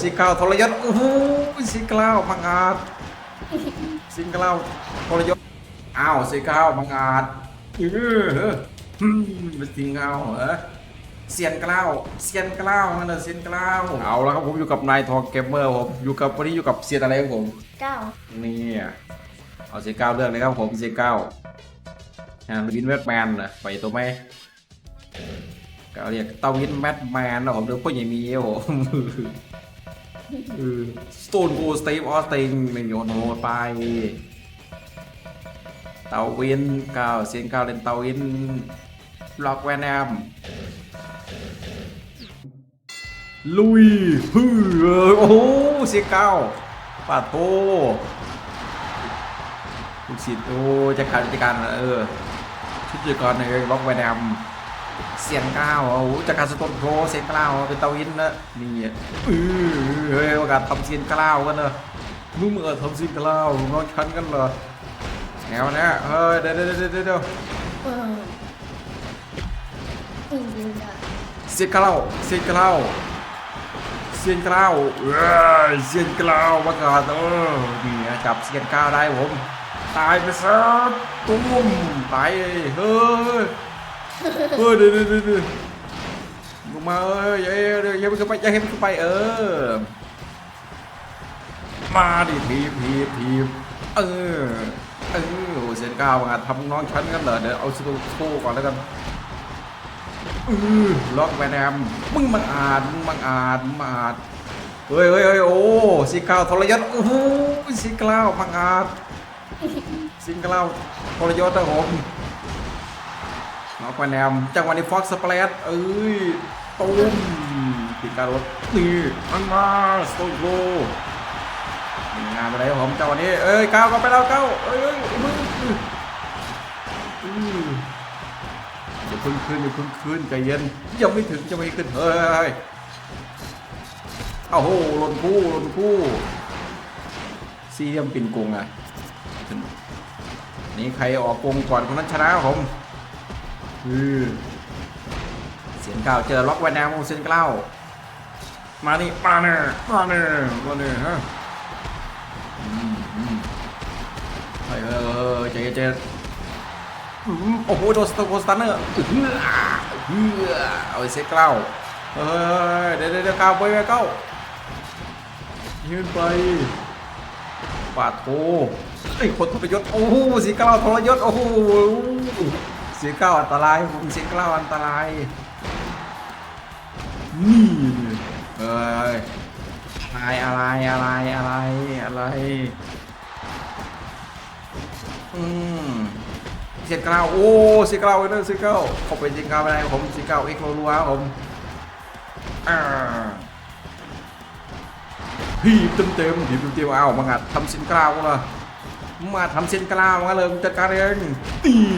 สีเก้าทรยศโอ้โหสีเก้ามังอาจสีเก้าทรยศอ้าวสีเก้ามังอาจเออฮึ่มเป็นสีเก้าเหรอเซียนเกล้าเซียนเกล้านั่นแหละเซียนเกล้าเอาแล้วครับผมอยู่กับนายทองเกมเมอร์ผมอยู่กับวันนี้อยู่กับเซียนอะไรครับผมเก้านี่เอาเซียนเก้าเลือกเลยครับผมเซียนเก้าอ่าวินแมทแมนนะไปตัวไหมก็เรียกเตาวินแมทแมนนะผมเดี๋ยวพ่อใหญ่มีครับผม สโตนโกสเตฟออสติงหนึ่งโยนโหดไป เตาวินเก้าเซียนเก้าเล่นเตาวินล็อกแวนแอมลุยฮือโอ้โหเซียนเก้าปาโตลูกศิษย์โอ้จะการจัดการเออชุดจัดการในล็อกแวนแอม เซียนเก้าโอ้โหจากการสโตนโกเซียนเก้าวเป็นเตาวินนะนี่เออเฮ้ยโอกาสทำเซียนก้าวกันเนอะมึงมึงเออทำเซียนก้าน้องชั้นกันเหรอแนวเนี้ยเฮ้ยเดี๋ยวเดี๋ยวเดี๋ยวเดี๋ยวเอออืมจริงอะเซียนก้าวเซียนก้าวเซียนเก้าเอ้ยเซียนก้ามาก่อนเออนี่จับเซียนเก้าได้ผม ตายไปซะตุ้มตายเฮ้ย เฮ้ยเดี๋ยวเดี๋ยวเดี๋ยวเดี๋ยวลงมาเอ้ยอย่าเดี๋ยอย่าให้มันขึ้นไปอย่าให้มันขึ้นไปเออ มาดิทีบทีบทีเออเออโอ้เซียนเก้ามาทำน้องฉันกันเหรอเดี๋ยวเอาสตูโชก่อนแล้วกันอือล็อกแวนแอมมึงมังอาจมึงมังอาจมึงมังอาจเฮ้ยเฮ้ยเฮ้ยโอ้สีเก้าทรยศโอ้โหสีเก้ามังอาจสีเก้าทรยศนะผม ล็อกแวนแอมจังหวะนี้ฟ็อกสเปรดเอ้ยตุ้มปีการรถนี่มันมาสโตโกงานไปไหนผมจังหวะนี้เอ้ยก้าวก็ไปแล้วก้าวเอ้ยมึงอย่าพึ่งขึ้นอย่าพึ่งขึ้นใจเย็นยังไม่ถึงจะไม่ขึ้นเฮ้ยเอาโหล่นคู่ล่นคู่ซีเรียมปินกงอะนี่ใครออกกงก่อนคนนั้นชนะผม อือเสียงกล่าเจอล็อกแวนแนมของเสียงกล่ามานี่มาเน่มาเน่มาเน่ฮะอืมอืมเฮ้ยเฮ้ยเฮ้ยใจเจเย็นอืมโอ้โหโดนสตโกสตันเนอร์อื้อหือเฮือเอาไอ้เซ็กเก้าเฮ้ยเดี๋ยวเดี๋ยวเก้าไปไปเก้ายืนไปปาดโถไอ้คนทรยศโอ้โหสีเก้าทรยศโอ้โห สีเก้าอันตรายผมสีเก้าอันตรายนี่เอ้ยอะไรอะไรอะไรอะไรอะไรอืมเสียงกล้าโอ้เสียงกล้าเว้ยนะเสียงกล้าเขาเป็นเสียงกล้าไม่ได้ผมเสียงกล้าเอ็กโลลัวผมอ่าพีบเต็มเต็มพีบเต็มเต็มอ้ามางัดทำสียงกล้ากันเลย มาทำเสียงกล้าวมาเลยจัดการเองนี่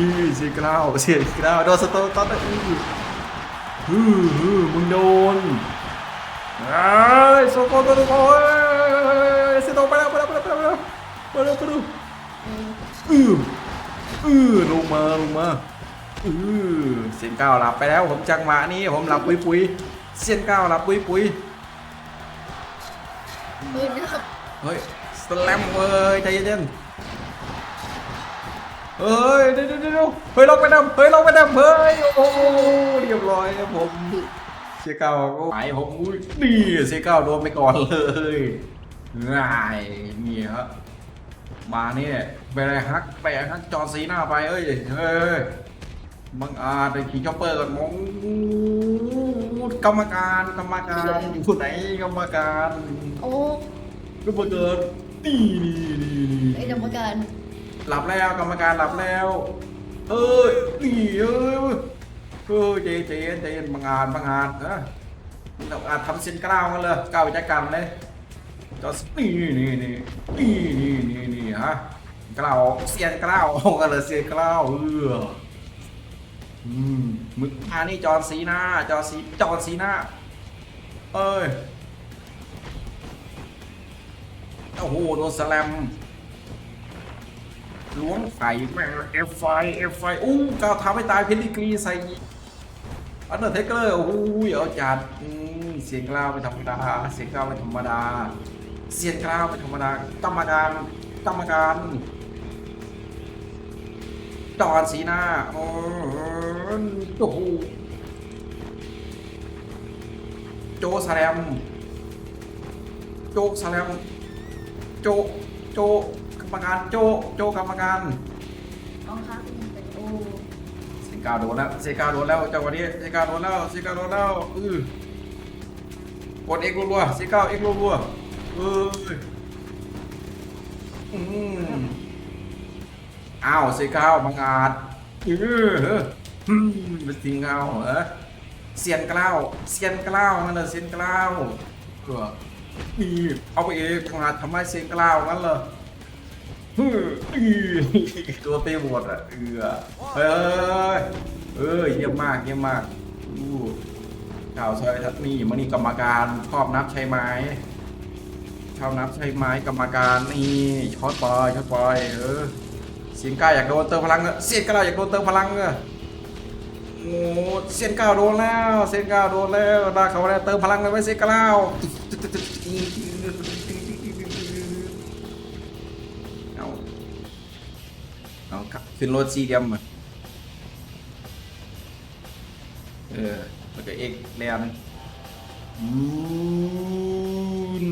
นี่เสียงกล้าวเสียงกล้าวโดนสโตนตอนนั้นอื้อฮือฮือมึงโดนไอ้ยโซโกตัวนึงโอ้ยเสียโตไปแล้วไปแล้วไปแล้วไปแล้วไปแล้วไปแล้วอืมอืออือลงมาลงมาอือเสียงก้าวหลับไปแล้วผมจังหวะนี้ผมหลับปุยปุยเสียงก้าวหลับปุยปุยปืนนะครับเฮ้ยสแลมเว้ยใจเย็นๆ เฮ้ยเดี๋ยวเดี๋ยวเดี๋ยวเฮ้ยลงไปดำเฮ้ยลงไปดำเฮ้ยโอ้โหเรียบร้อยครับผมเสียก้าวก็หายผมอุ้ยนี่เสียก้าวโดนไปก่อนเลยง่ายนี่ครับมาเนี่ยไปอะไรฮักไปฮักจอร์ซีหน้าไปเอ้ยเฮ้ยบังอาจไปขี่ช็อปเปอร์กันมองกรรมการกรรมการอยู่ไหนกรรมการโอ้ก็มาเกิดนี่นี่นี่นี่ไอ้กรรมการ หลับแล้วกรรมการหลับแล้ว เอ้ยนี่เอ้ยเออใจเย็นใจเย็นบังอาจบังอาจนะเราอาจทำเส้นกล้าวกันเลยก้าวจักกันเลยจอร์นี่นี่นี่นี่นี่นี่นี่ฮะกล้าวเสียนกล้าวกันเลยเสียนกล้าวเอออืมมึกอานี่จอร์นซีหน้าจอร์นซีจอร์นซีหน้า เอ้ยโอ้โหโดนสแลม ล้วงไฟแม่งเอฟไฟเอฟไฟอู้ก้าวทำให้ตายเพนดิกรีใส่อันเดอร์เทเกอร์โอ้ยเอาจัดเสียงกล้าวไม่ธรรมดา เสียงกล้าวไม่ธรรมดา เสียงกล้าวไม่ธรรมดากรรมการกรรมการจอนสีหน้าโอ้โหโจสแลมโจสแลมโจโจ รรมการโจโจกรรมการกองค้าเป็นเป็นโอ้เซกาโดนแล้วเซกาโดนแล้วจังหวะนี้เซกาโดนแล้วเซกาโดนแล้วอือกดเอ็กรัวๆสี่เก้าเอ็กรัวๆเอ้ยอืมอ้าวสี่เก้าบังอาจเอออืมเป็นสิงเงาเหรอเสียนกล้าวเสียนกล้าวนั่นเหรอเสียนกล้าวเออนี่เอาไปเองบังอาจทำไมเสียนกล้าวงั้นเหรอ ฮึตัวเตะบดอะเออเฮ้ยเอ้ยเยี่ยมมากเยี่ยมมากอู้ข่าวซอยทัศนี่มันนี่กรรมการชอบนับใช่ไหมชอบนับใช่ไหมกรรมการนี่ช็อตปอยช็อตปอยเออเสียงก้าอยากโดนเติมพลังเสียงก้าอยากโดนเติมพลังเออโอ้เสียงก้าโดนแล้วเสียงก้าโดนแล้วได้เขาแล้วเติมพลังเลยไว้เสียงก้าเอา ขึ้นรถซีเดียมมาเออแล้วก็เอกแลนอืน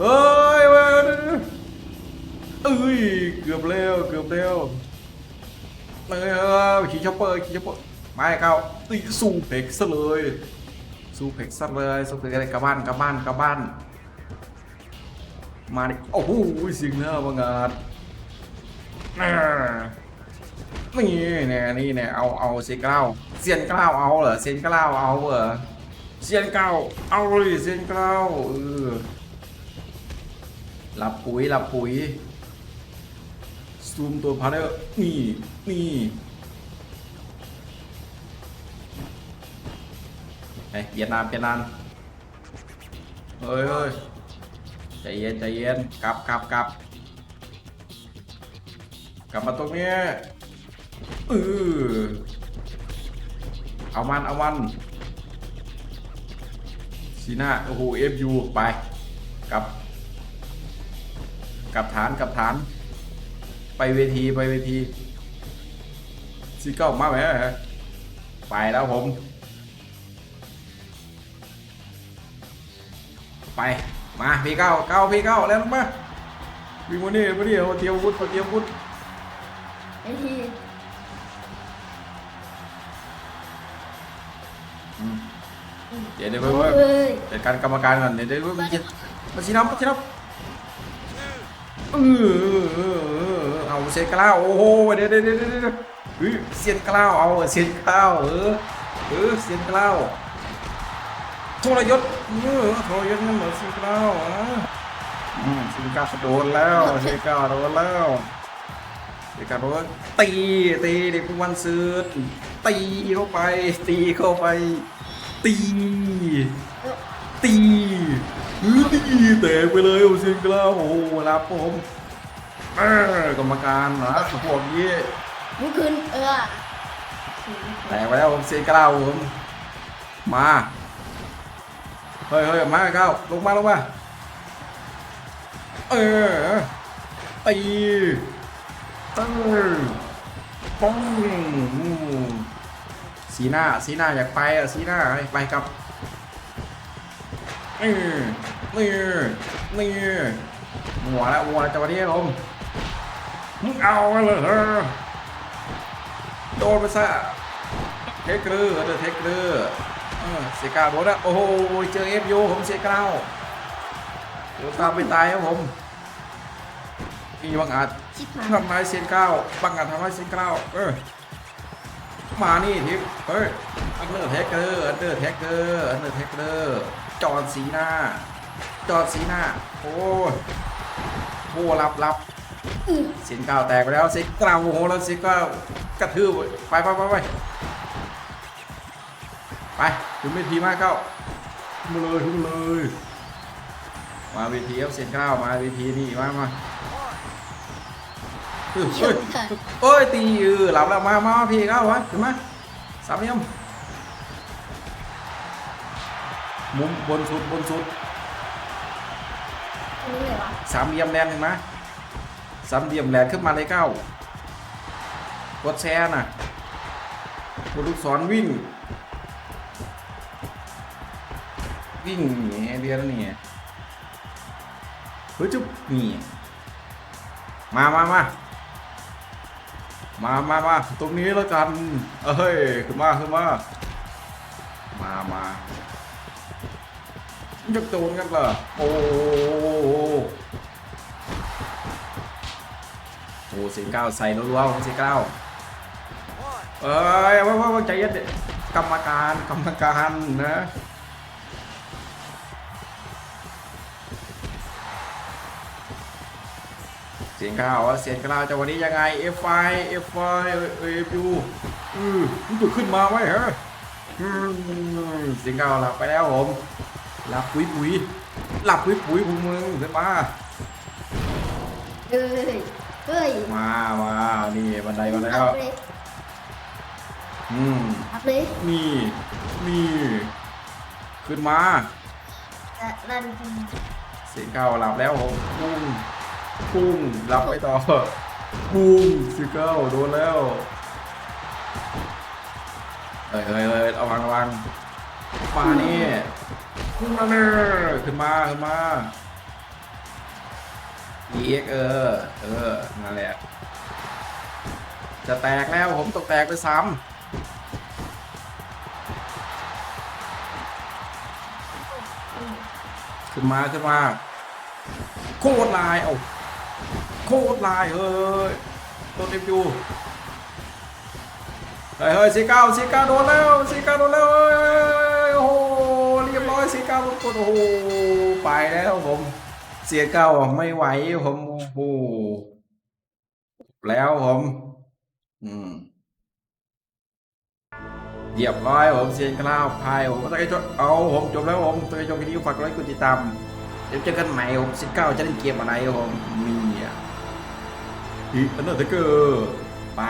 เอ้ยเว้ยเอ้ยเกือบแล้วเกือบแล้วเออขี่ช็อปเปอร์ขี่ช็อปเปอร์ไม่เข้า ตีสู้เพกซะเลย สู้เพกซะเลยสู้เพกอะไรกลับบ้านกลับบ้านกลับบ้าน มาดิโอ้โหสิงหน้าบังอาจน่านี่แน่นี่แน่เอาเอาเซียนเก้าเซียนเก้าเอาเหรอเซียนเก้าเอาเหรอเซียนเก้าเอาเลยเซียนเก้าเออหลับปุ๋ยหลับปุ๋ยซูมตัวพาร์เนอร์นี่นี่ ไอ้ยเวียดนามเวียดนามเฮ้ยเฮ้ยใจเย็นใจเย็นกลับกลับกลับกลับมาตรงนี้เออเอามันเอามันสีหน้าโอ้โหเอฟยูไปกลับกลับฐานกลับฐาน ไปเวทีไปเวทีซีเก้ามาไหมไปแล้วผม ไปมาพี่เก้าเก้าพี่เก้าแล้วลงมาวิ่งมานี่มานี่เอาเตรียมอาวุธเอาเตรียมอาวุธไอ้ทีอืมเดี๋ยวเดี๋ยวไปเว้ยเอ้ยจัดการกรรมการก่อนเดี๋ยวเดี๋ยวมันจะมาชี้น้ำมาชี้น้ำเออเออเออเออเอาเซียนกล้าวโอ้โหเดี๋ยวเดี๋ยวเดี๋ยวเดี๋ยวเฮ้ยเซียนกล้าวเอาเซียนกล้าวเออเออเซียนกล้าว ทรยศเออทรยศนั่นเหรอเซียนกล้าวอะอืมเซียนกล้าวโดนแล้วเซียนกล้าวโดนแล้วเด็กการบอกว่าตีตีเด็กผู้วันซืนตีเข้าไป ตีเข้าไป ตี ตีเฮ้ยตีแตกไปเลยโอ้เสียงกล้าวโอ้โหรับผมเออกรรมการนะพวกนี้ลุกขึ้นเออแตกไปแล้วผมเสียงกล้าวผมมา เฮ้ยเฮ้ยมาเก้าลงมาลงมา เออตีเออป้องสีหน้าสีหน้าอยากไปอะสีหน้าไปกับนี่นี่นี่หัวแล้วหัวแล้วจังหวะนี้ครับผมมึงเอาเลยเหรอโดนไปซะเทคเรือเดอเทคเรือเออ เสียกาวโดนแล้วโอ้โหเจอเอฟยูผมเสียกาวเดี๋ยวตามไปตายครับผมมีบางอาจชิบหายทำลายเซียนเก้าบางอาจทำลายเซียนเก้าเออมานี่ทิปเฮ้ยอันเดอร์เทคเกอร์อันเดอร์เทคเกอร์อันเดอร์เทคเกอร์จอดสีหน้า จอดสีหน้า โอ้ยโอ้รับรับเสียงก้าวแตกไปแล้วเสียงกล่าวโอ้โหแล้วเสียงก้าวกระทืบไปไปไปไป ไปถึงไม่ทีมากเก้าขึ้นมาเลยขึ้นมาเลยมาเวทีเอฟเซนเก้ามาเวทีนี่มามาเฮ้ยเฮ้ยเอ้ยตีเออหลับแล้วมามาพี่เก้าวะถึงมาสามเหลี่ยมมุมบนสุดบนสุดอันนี้เลยวะสามเหลี่ยมแลนเห็นไหมสามเหลี่ยมแลนขึ้นมาเลยเก้ากดแชร์น่ะกดลูกศรวิ่ง วิ่งหนีเรียนนี่เฮ้ยจุ๊บนี่มามามามามามาตรงนี้แล้วกัน เอ้ย ขึ้นมา ขึ้นมา มามาจะโดนกันเหรอโอ้โหโอ้โหสี่เก้าใส่รัวๆของสี่เก้าเอ้ยว่าว่าใจเย็นดิกรรมการ กรรมการนะ เสียงข้าวว่าเสียงข้าวจะวันนี้ยังไง F I F I F U อือมันจะขึ้นมาไว้เหรออืมเสียงข้าวหลับไปแล้วผมหลับปุ๋ยปุ๋ยหลับปุ๋ยปุ๋ยพวกมึงเห็นปะเฮ้ยเฮ้ยมามานี่บันไดมาแล้อัวพเลยอืมอัพเลยนี่นี่ขึ้นมาแต่นั่นคือเสียงข้าวหลับแล้วผมปุ้ง ปุ้งหลับไปต่อปุ้งสิเก้าโดนแล้วเฮ้ยเฮ้ยเฮ้ยระวังระวังมานี่ขึ้นมาเนอะขึ้นมาขึ้นมา EX เออ เออนั่นแหละ จะแตกแล้วผมตกแตกไปซ้ำขึ้นมาขึ้นมา โคตรลาย เอา คตรลายเฮ้ยต้นเอฟยูเฮ้ยเฮ้ยสีเก้าสีเก้าโดนแล้วสีเก้าโดนแล้วเฮ้ยโอ้โหเรียบร้อยสีเก้าโดนกดโอ้โหไปแล้วผมเสียเก้าไม่ไหวผมโอ้โหแล้วผมอืมเหยียบร้อยผมเซียนกล้าวพายผมก็ต้องให้จบเอาผมจบแล้วผมต้องให้จบวิดีโอฝากไลค์กดติดตามเดี๋ยวเจอกันใหม่ผมสิบเก้าจะเล่นเกมอะไรผมมี อะอีอันนั้นเกอร์ไป